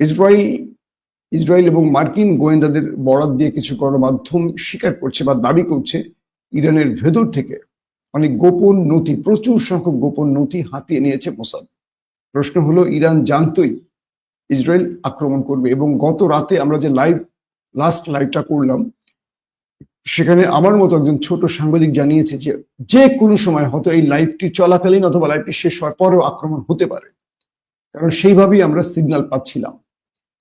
Israel Israel এবং মার্কিন গোয়েন্দাদের বরাত দিয়ে কিছু গণমাধ্যম স্বীকার করছে বা দাবি করছে ইরানের ভেতর থেকে অনেক গোপন নথি, প্রচুর সংখ্যক গোপন নথি হাতিয়ে নিয়েছে মোসাদ। প্রশ্ন হলো, ইরান জানতই ইসরায়েল আক্রমণ করবে এবং গত রাতে আমরা যে লাইভ লাস্ট লাইভটা করলাম, সেখানে আমার মতো একজন ছোট সাংবাদিক জানিয়েছে যে যে কোনো সময় হয়তো এই লাইভটি চলাকালীন অথবা লাইভটি শেষ হওয়ার পরেও আক্রমণ হতে পারে। কারণ সেইভাবেই আমরা সিগন্যাল পাচ্ছিলাম।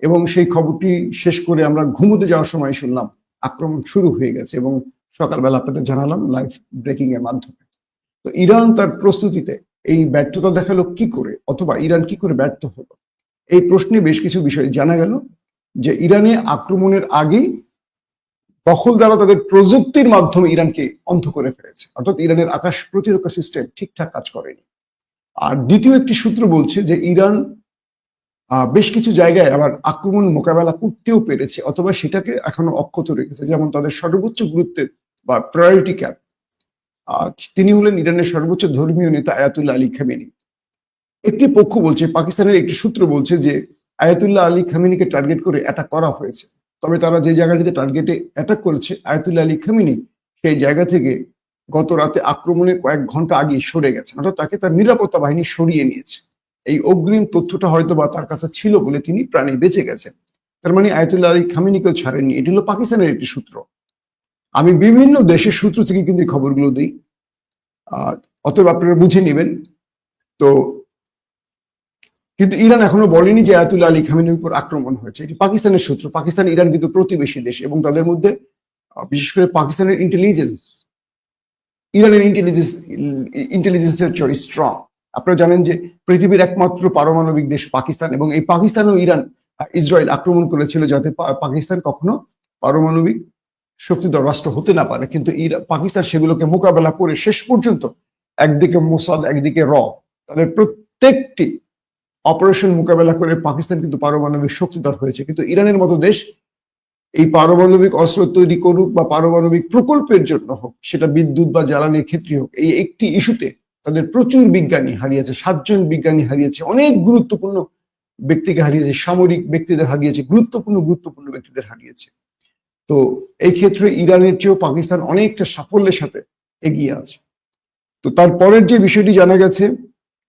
এবং সেই খবরটি শেষ করে আমরা ঘুমোতে যাওয়ার সময় শুনলাম, আক্রমণ শুরু হয়ে গেছে এবং সকালবেলা আপনাদের জানালাম লাইভ ব্রেকিং এর মাধ্যমে। তো ইরান তার প্রস্তুতিতে এই ব্যর্থতা দেখাল কি করে অথবা ইরান কি করে ব্যর্থ হলো? এই প্রশ্নে বেশ কিছু বিষয় জানা গেল যে ইরানে আক্রমণের আগেই দ্বারা তাদের প্রযুক্তির মাধ্যমে ইরানকে অন্ধ করে ফেলেছে। অর্থাৎ ইরানের আকাশ প্রতিরক্ষা সিস্টেম ঠিকঠাক কাজ করেনি। আর দ্বিতীয় একটি সূত্র বলছে যে ইরান বেশ কিছু জায়গায় আবার আক্রমণ মোকাবেলা করতেও পেরেছে অথবা সেটাকে এখনও অক্ষত রেখেছে। যেমন তাদের সর্বোচ্চ গুরুত্বের বা প্রায়োরিটি ক্যাপ তিনি হলেন ইরানের সর্বোচ্চ ধর্মীয় নেতা আয়াতুল্লাহ আলী খামেনি। একটি পক্ষ বলছে, পাকিস্তানের একটি সূত্র বলছে যে আয়াতুল্লাহ আলী খামিনিকে টার্গেট করে অ্যাটাক করা হয়েছে। তবে তারা যে জায়গাটিতে টার্গেটে অ্যাটাক করেছে, আয়াতুল্লাহ আলী খামিনি, সেই জায়গা থেকে গত রাতে আক্রমণের কয়েক ঘণ্টা আগে সরে গেছে অর্থাৎ তাকে তার নিরাপত্তা বাহিনী সরিয়ে নিয়েছে। এই অগ্রিম তথ্যটা হয়তো বা তার কাছে ছিল বলে তিনি প্রাণে বেঁচে গেছেন। তার মানে আয়াতুল্লাহ আলী খামিনিকেও ছাড়েননি। এটি হলো পাকিস্তানের একটি সূত্র। আমি বিভিন্ন দেশের সূত্র থেকে কিন্তু খবরগুলো দিই। অতএব আপনারা বুঝে নেবেন। তো কিন্তু ইরান এখনও বলেনি যে আয়াতুল্লাহ আলী খামিনের উপর আক্রমণ হয়েছে। এটি পাকিস্তানের সূত্র। পাকিস্তান, ইরান কিন্তু প্রতিবেশী দেশ এবং তাদের মধ্যে বিশেষ করে পাকিস্তানের ইন্টেলিজেন্স ইরানের ইন্টেলিজেন্স ইন্টেলিজেন্সের চেয়ে স্ট্রং আপনারা জানেন যে পৃথিবীর একমাত্র পারমাণবিক দেশ পাকিস্তান এবং এই পাকিস্তান ও ইরান ইসরায়েল আক্রমণ করেছিল যাতে পাকিস্তান কখনো পারমাণবিক শক্তিধর রাষ্ট্র হতে না পারে। কিন্তু পাকিস্তান সেগুলোকে মোকাবেলা করে শেষ পর্যন্ত একদিকে মোসাদ, একদিকে র তাদের প্রত্যেকটি অপারেশন মোকাবেলা করে পাকিস্তান কিন্তু পারমাণবিক শক্তিধর হয়েছে। কিন্তু ইরানের মতো দেশ এই পারমাণবিক অস্ত্র তৈরি করুক বা পারমাণবিক প্রকল্পের জন্য হোক, সেটা বিদ্যুৎ বা জ্বালানির ক্ষেত্রে হোক, এই একটি ইস্যুতে তাদের প্রচুর বিজ্ঞানী হারিয়েছে, সাতজন বিজ্ঞানী হারিয়েছে, অনেক গুরুত্বপূর্ণ ব্যক্তিকে হারিয়েছে, সামরিক ব্যক্তিদের হারিয়েছে, গুরুত্বপূর্ণ গুরুত্বপূর্ণ ব্যক্তিদের হারিয়েছে। তো এই ক্ষেত্রে ইরানের চেয়েও পাকিস্তান অনেকটা সাফল্যের সাথে এগিয়ে আছে। তো তারপরের যে বিষয়টি জানা গেছে